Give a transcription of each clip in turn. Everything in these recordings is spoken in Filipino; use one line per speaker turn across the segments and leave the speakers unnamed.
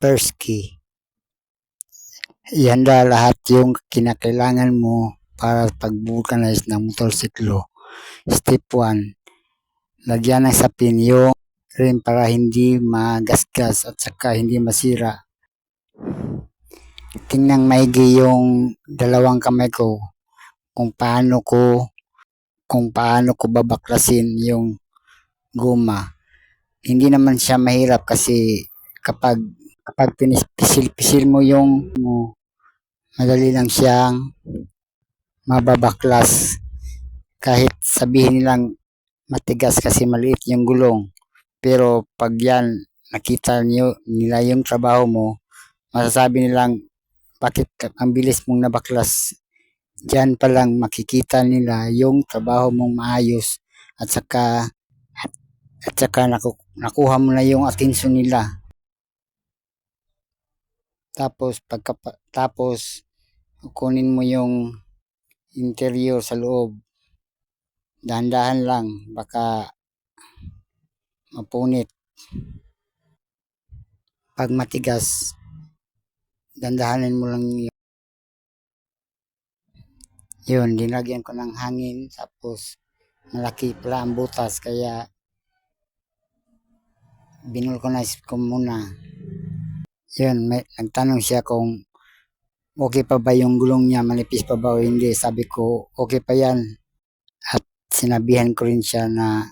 first key. Ihanda lahat yung kinakailangan mo para pag-vulcanize ng motorsiklo. Step 1, lagyan ng sapin yung rim para hindi magasgas at saka hindi masira. Tingnan maigi yung dalawang kamay ko kung paano ko kung paano ko babaklasin yung guma. Hindi naman siya mahirap kasi kapag kapag pinisil-pisil mo yung mo, madali lang siyang mababaklas. Kahit sabihin nilang matigas kasi maliit yung gulong. Pero pag yan, nakita niyo, nila yung trabaho mo, masasabi nilang bakit ang bilis mong nabaklas. Diyan pa lang makikita nila yung trabaho mong maayos at saka at, at saka naku, nakuha mo na yung atensyon nila. Tapos pagka tapos kunin mo yung interior sa loob. Dahan-dahan lang baka mapunit. Pag matigas, dandahanin mo lang yun. Yun, dinagyan ko ng hangin tapos malaki pala ang butas kaya binulcanize ko muna. Yun, may, nagtanong siya kung okay pa ba yung gulong niya, manipis pa ba o hindi. Sabi ko, okay pa yan. At sinabihan ko rin siya na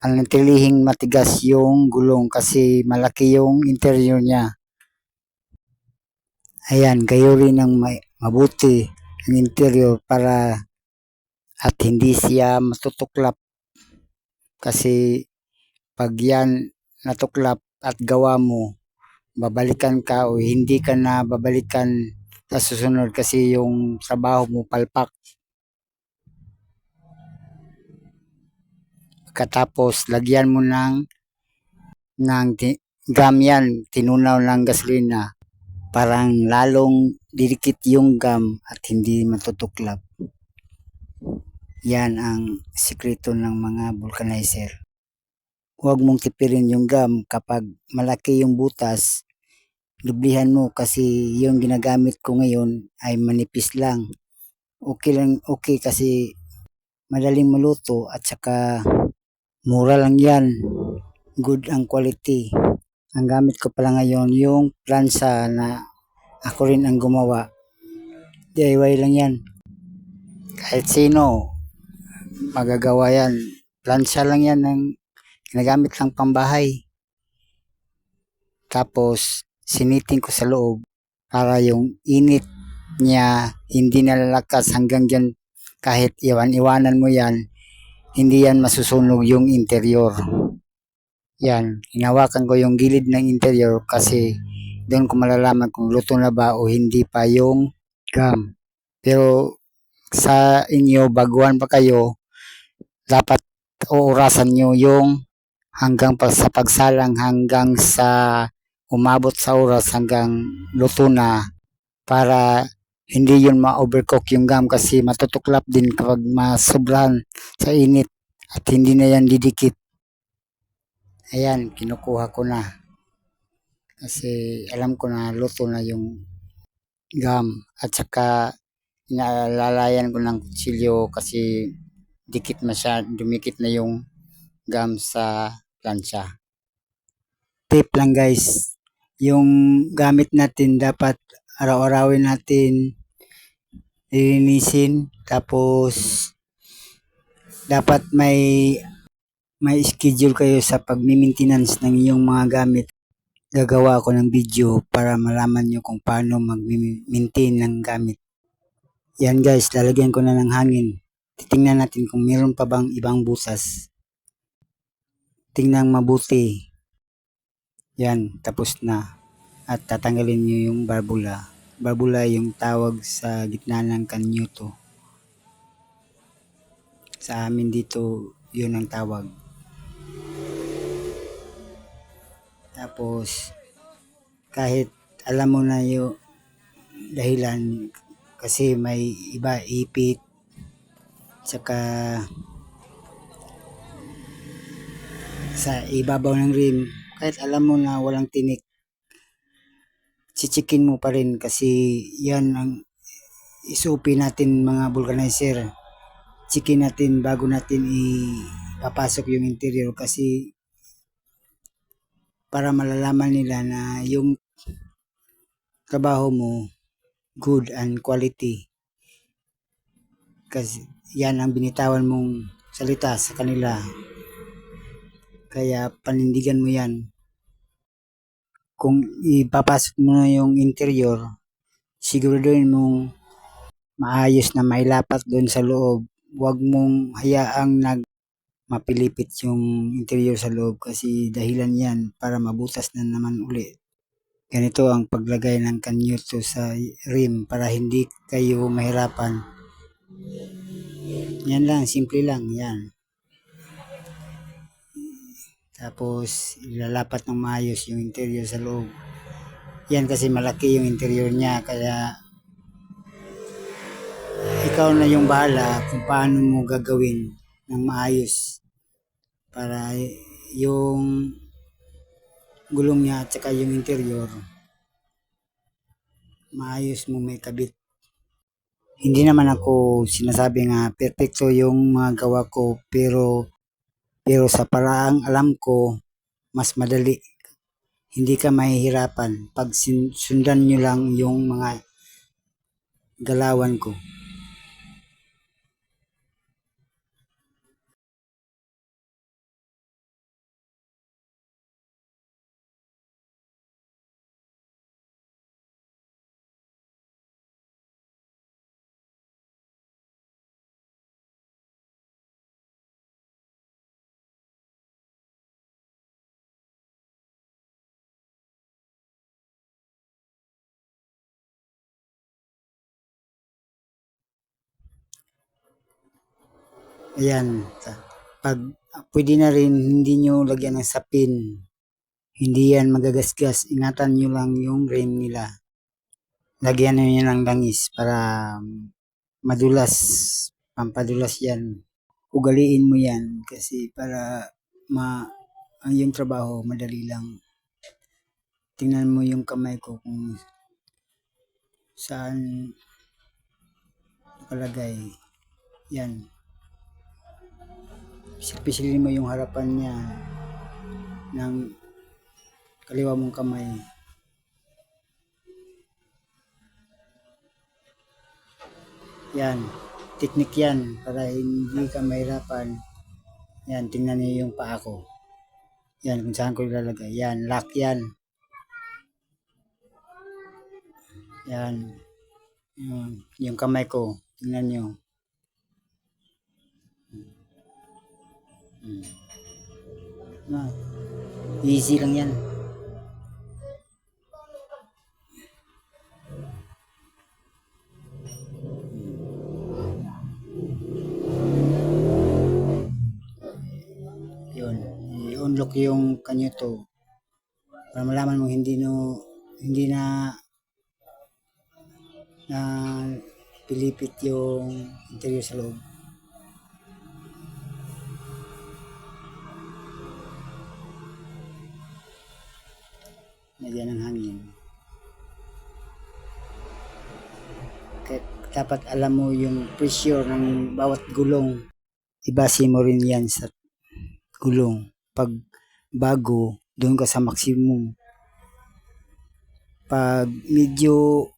panantilihing matigas yung gulong kasi malaki yung interior niya. Ayan, kayo rin ang may, mabuti ang interior para at hindi siya matutuklap. Kasi pag yan natuklap at gawa mo, babalikan ka o hindi ka na babalikan sa susunod kasi yung trabaho mo palpak. Pagkatapos, lagyan mo ng, ng gum yan, tinunaw ng gasolina. Parang lalong didikit yung gum at hindi matutuklap. Yan ang sikreto ng mga vulcanizer. Huwag mong tipirin yung gum kapag malaki yung butas. Dublihan mo kasi yung ginagamit ko ngayon ay manipis lang. Okay lang, okay kasi madaling maluto at saka mura lang yan. Good ang quality. Ang gamit ko pala ngayon yung plansa na ako rin ang gumawa. DIY lang yan. Kahit sino, magagawa yan. Plansa lang yan ng ginagamit lang pambahay. Tapos, siniting ko sa loob para yung init niya hindi nalalakas hanggang dyan kahit iwan-iwanan mo yan, hindi yan masusunog yung interior. Yan, hinawakan ko yung gilid ng interior kasi doon ko malalaman kung luto na ba o hindi pa yung gum. Pero sa inyo, baguhan pa kayo, dapat oorasan nyo yung hanggang sa pagsalang hanggang sa umabot sa oras hanggang luto na para hindi yun ma-overcook yung gum kasi matutuklap din kapag masobrahan sa init at hindi na yan didikit. Ayan, kinukuha ko na. Kasi alam ko na luto na yung gum at saka inaalalayan ko ng kutsilyo kasi dikit na siya, dumikit na yung gum sa plancha. Tip lang guys, yung gamit natin dapat araw-arawin natin lilinisin tapos dapat may may schedule kayo sa pagmi-maintenance ng inyong mga gamit. Gagawa ako ng video para malaman nyo kung paano mag-maintain ng gamit. Yan guys, lalagyan ko na ng hangin. Titingnan natin kung meron pa bang ibang butas. Tingnan mabuti. Yan, tapos na. At tatanggalin nyo yung barbula. Barbula yung tawag sa gitna ng kanyuto. Sa amin dito, yun ang tawag. Tapos, kahit alam mo na yung dahilan kasi may iba ipit saka sa ibabaw ng rim kahit alam mo na walang tinik chichikin mo pa rin kasi yan ang isupi natin mga vulcanizer. Chikin natin bago natin ipapasok yung interior kasi para malalaman nila na yung trabaho mo good and quality. Kasi yan ang binitawan mong salita sa kanila. Kaya panindigan mo yan. Kung ipapasok mo na yung interior, siguraduhin mong maayos na mailapat doon sa loob. Huwag mong hayaang nag mapilipit yung interior sa loob kasi dahilan yan para mabutas na naman uli. Ganito ang paglagay ng kanyuto sa rim para hindi kayo mahirapan. Yan lang, simple lang, yan. Tapos, ilalapat ng maayos yung interior sa loob. Yan kasi malaki yung interior niya, kaya ikaw na yung bahala kung paano mo gagawin ng maayos para yung gulong niya at saka yung interior maayos mo may kabit. Hindi naman ako sinasabi nga perfecto yung mga gawa ko pero pero sa paraang alam ko mas madali. Hindi ka mahihirapan pag sundan nyo lang yung mga galawan ko. Ayan. Pag pwede na rin hindi nyo lagyan ng sapin. Hindi yan magagasgas. Ingatan nyo lang yung rim nila. Lagyan nyo ng langis para madulas. Pampadulas yan. Ugaliin mo yan kasi para ma ang yung trabaho madali lang. Tingnan mo yung kamay ko kung saan nakalagay. Yan. Pisilin mo yung harapan niya ng kaliwa mong kamay. Yan. Teknik yan para hindi ka mahirapan. Yan, tingnan niyo yung paa ko. Yan, kung saan ko ilalagay. Yan, lock yan. Yan. Yung, yung kamay ko. Tingnan niyo. Hmm. Na, easy lang yan. Yun. I-unlock yung kanyoto. Para malaman mo hindi no hindi na na pilipit yung interior sa loob. Lagyan ng hangin. Kaya dapat alam mo yung pressure ng bawat gulong. Ibase mo rin yan sa gulong. Pag bago, doon ka sa maximum. Pag medyo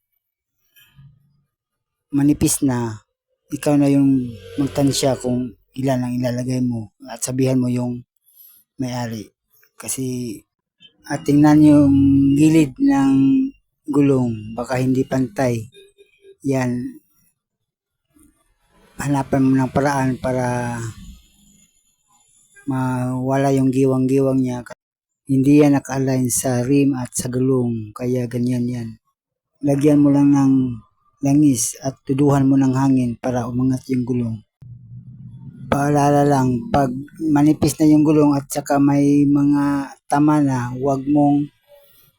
manipis na, ikaw na yung magtansya kung ilan ang ilalagay mo at sabihan mo yung may-ari. Kasi at tingnan yung gilid ng gulong, baka hindi pantay. Yan, hanapan mo ng paraan para mawala yung giwang-giwang niya. Hindi yan naka-align sa rim at sa gulong, kaya ganyan yan. Lagyan mo lang ng langis at tuduhan mo ng hangin para umangat yung gulong. Paalala lang, pag manipis na yung gulong at saka may mga tama na, huwag mong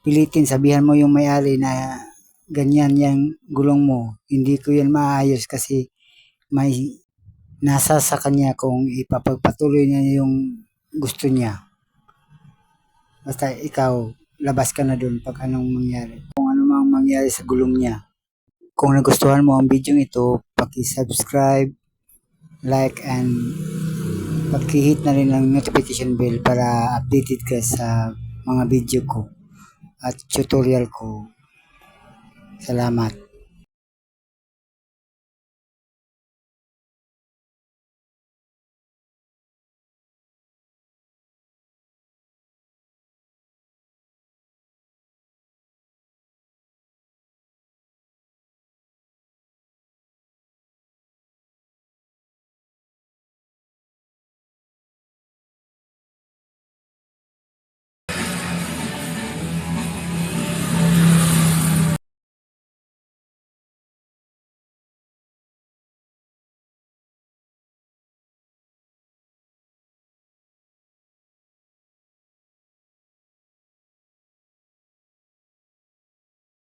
pilitin, sabihan mo yung may-ari na ganyan yung gulong mo. Hindi ko yan maayos kasi may nasa sa kanya kung ipapagpatuloy niya yung gusto niya. Basta ikaw, labas ka na dun pag anong mangyari. Kung ano mang mangyari sa gulong niya. Kung nagustuhan mo ang video ito, paki-subscribe, like, and pag-hit na rin ng notification bell para updated ka sa mga video ko at tutorial ko. Salamat.